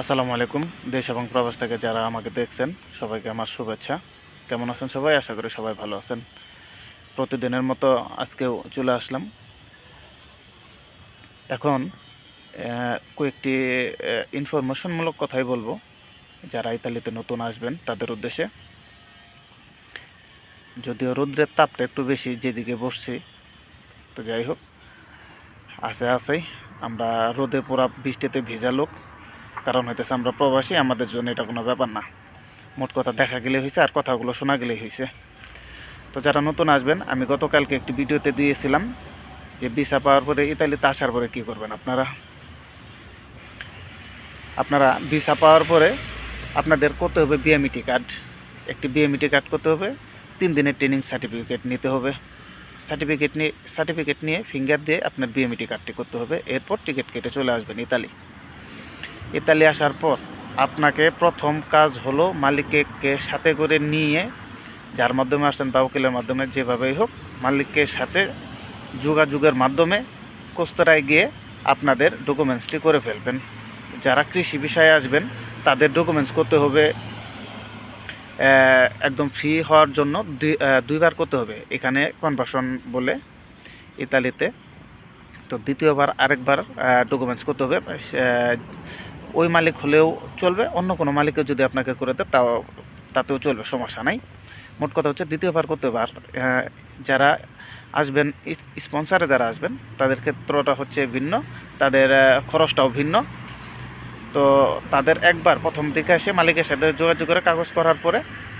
আসসালামু আলাইকুম, দেশ এবং প্রবাস থেকে যারা আমাকে দেখছেন, সবাইকে আমার শুভেচ্ছা। কেমন আছেন সবাই? আশা করি সবাই ভালো আছেন। প্রতিদিনের মতো আজকেও চলে আসলাম। এখন কয়েকটি ইনফরমেশনমূলক কথাই বলব। যারা ইতালিতে নতুন আসবেন, তাদের উদ্দেশ্যে। যদিও রৌদ্রের তাপটা একটু বেশি যেদিকে বসছি, তো যাই হোক আছে আছেই আমরা রোদে পুরা বৃষ্টিতে ভেজা লোক। কারণ হইতেছে আমরা প্রবাসী, আমাদের জন্য এটা কোনো ব্যাপার না। মোট কথা দেখা গেলে হয়েছে আর কথাগুলো শোনা গেলেই হয়েছে তো যারা নতুন আসবেন, আমি গতকালকে একটি ভিডিওতে দিয়েছিলাম যে ভিসা পাওয়ার পরে ইতালিতে আসার পরে কী করবেন আপনারা? আপনারা ভিসা পাওয়ার পরে আপনাদের করতে হবে বিএমইটি কার্ড একটি বিএমইটি কার্ড করতে হবে, তিন দিনের ট্রেনিং সার্টিফিকেট নিতে হবে। সার্টিফিকেট নিয়ে সার্টিফিকেট নিয়ে ফিঙ্গার দিয়ে আপনার বিএমইটি কার্ডটি করতে হবে। এরপর টিকিট কেটে চলে আসবেন ইতালি। ইতালি আসার পর আপনাকে প্রথম কাজ হলো মালিককে সাথে করে নিয়ে, যার মাধ্যমে আসছেন বা উকিলের মাধ্যমে, যেভাবেই হোক, মালিককে সাথে যোগাযোগের মাধ্যমে কোস্তরায় গিয়ে আপনাদের ডকুমেন্টসটি করে ফেলবেন। যারা কৃষি বিষয়ে আসবেন, তাদের ডকুমেন্টস করতে হবে একদম ফ্রি হওয়ার জন্য দুই দুইবার করতে হবে। এখানে কনভার্সন বলে ইতালিতে। তো দ্বিতীয়বার আরেকবার ডকুমেন্টস করতে হবে ওই মালিক হলেও চলবে, অন্য কোনো মালিকও যদি আপনাকে করে দেয়, তাও তাতেও চলবে, সমস্যা নাই। মোট কথা হচ্ছে দ্বিতীয়বার করতে হবে। যারা আসবেন স্পন্সারে যারা আসবেন, তাদের ক্ষেত্রটা হচ্ছে ভিন্ন, তাদের খরচটাও ভিন্ন। তো তাদের একবার প্রথম দিকে এসে মালিকের সাথে যোগাযোগ করে কাগজ করার পরে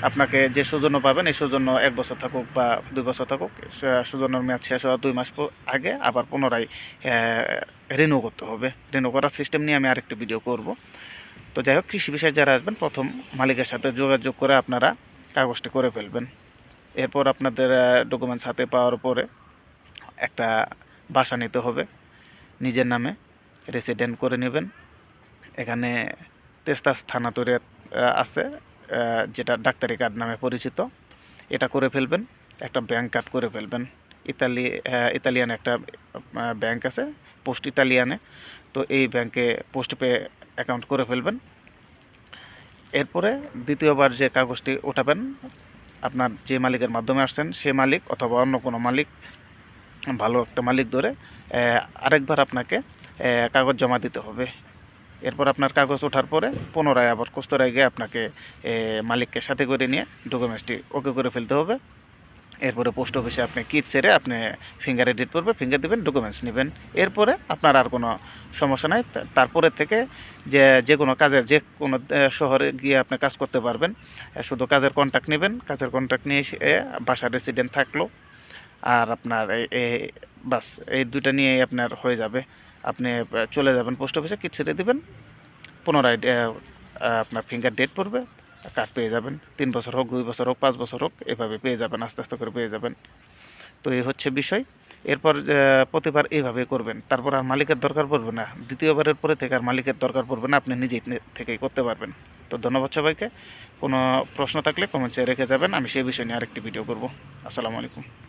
আপনাকে যে সৌজন্য পাবেন, এই সৌজন্য এক বছর থাকুক বা দুই বছর থাকুক সৌজন্যর মেয়াদ শেষ হওয়ার দুই মাস আগে আবার পুনরায় রিনিউ করতে হবে। রিনিউ করার সিস্টেম নিয়ে আমি আরেকটি ভিডিও করব। তো যাই হোক, কৃষি বিষয়ে যারা আসবেন, প্রথম মালিকের সাথে যোগাযোগ করে আপনারা কাগজটি করে ফেলবেন। এরপর আপনাদের ডকুমেন্টস হাতে পাওয়ার পরে একটা বাসা নিতে হবে। নিজের নামে রেসিডেন্ট করে নেবেন। এখানে তেস্তা স্থানান্তরে আছে যেটা ডাক্তারি কার্ড নামে পরিচিত। এটা করে ফেলবেন, একটা ব্যাংক কার্ড করে ফেলবেন। ইতালি ইতালিয়ান একটা ব্যাংক আছে, পোস্ট ইতালিয়ানে। তো এই ব্যাংকে পোস্ট পে অ্যাকাউন্ট করে ফেলবেন। এরপরে দ্বিতীয়বার যে কাগজটি ওঠাবেন, আপনার যে মালিকের মাধ্যমে আসছেন, সে মালিক অথবা অন্য কোনো মালিক, ভালো একটা মালিক ধরে আরেকবার আপনাকে কাগজ জমা দিতে হবে। এরপর আপনার কাগজ ওঠার পরে পুনরায় আবার কস্তরায় গিয়ে আপনাকে মালিককে সাথে করে নিয়ে ডকুমেন্টসটি ওকে করে ফেলতে হবে। এরপরে পোস্ট অফিসে আপনি কিট ছেড়ে আপনি ফিঙ্গার এডিট করবে, ফিঙ্গার দেবেন, ডকুমেন্টস নেবেন। এরপরে আপনার আর কোনো সমস্যা নাই। তারপরে থেকে যে যে কোনো কাজের, যে কোনো শহরে গিয়ে আপনি কাজ করতে পারবেন। শুধু কাজের কন্ট্যাক্ট নেবেন, কাজের কন্ট্যাক্ট নিয়ে এসে বাসার রেসিডেন্ট থাকল। আর আপনার এই বাস, এই দুইটা নিয়েই আপনার হয়ে যাবে। আপনি চলে যাবেন পোস্ট অফিসে, কিট ছেড়ে দেবেন। পুনরায় আপনার ফিঙ্গার ডেট পড়বে কার্ড পেয়ে যাবেন। তিন বছর হোক, দুই বছর হোক, পাঁচ বছর হোক, এভাবে পেয়ে যাবেন, আস্তে আস্তে করে পেয়ে যাবেন। তো এই হচ্ছে বিষয়। এরপর প্রতিবার এইভাবে করবেন। তারপর আর মালিকের দরকার পড়বে না। দ্বিতীয়বারের পরে থেকে আর মালিকের দরকার পড়বে না, আপনি নিজেই থেকেই করতে পারবেন। তো ধন্যবাদ সবাইকে। কোনো প্রশ্ন থাকলে কমেন্টসে রেখে যাবেন। আমি সেই বিষয় নিয়ে আরেকটি ভিডিও করব। আসসালামু আলাইকুম।